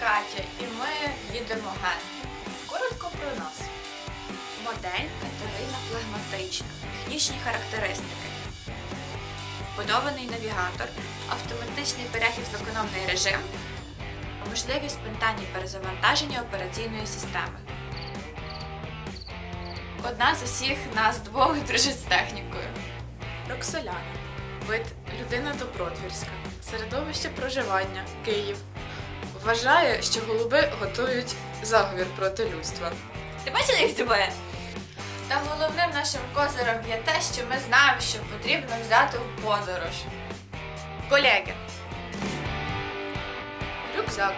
Катя, і ми їдемо ген. Коротко про нас. Модель категорійна флегматична, технічні характеристики. Вбудований навігатор, автоматичний перехід в економний режим, можливість спонтанні перезавантаження операційної системи. Одна з усіх нас двох дружить з технікою. Роксоляна. Вид людина добротвірська. Середовище проживання Київ. Вважає, що голуби готують заговір проти людства. Ти бачила їх тебе? Та головним нашим козиром є те, що ми знаємо, що потрібно взяти в подорож. Колеги, Рюкзак.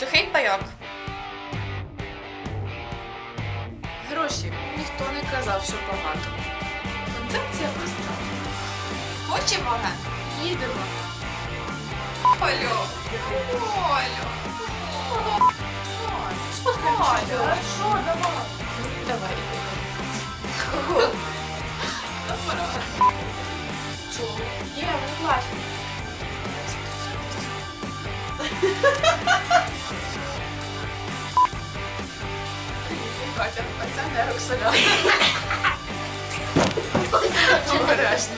сухий пайок, Гроші. Ніхто не казав, що багато. Концепція проста. хочемо? Їдемо. Олю, Олю, Сфоткаємося. Оля. Хорошо, давай. Давай. чого? Є, ви класні. Катя, а це не Роксоляна. Обережно.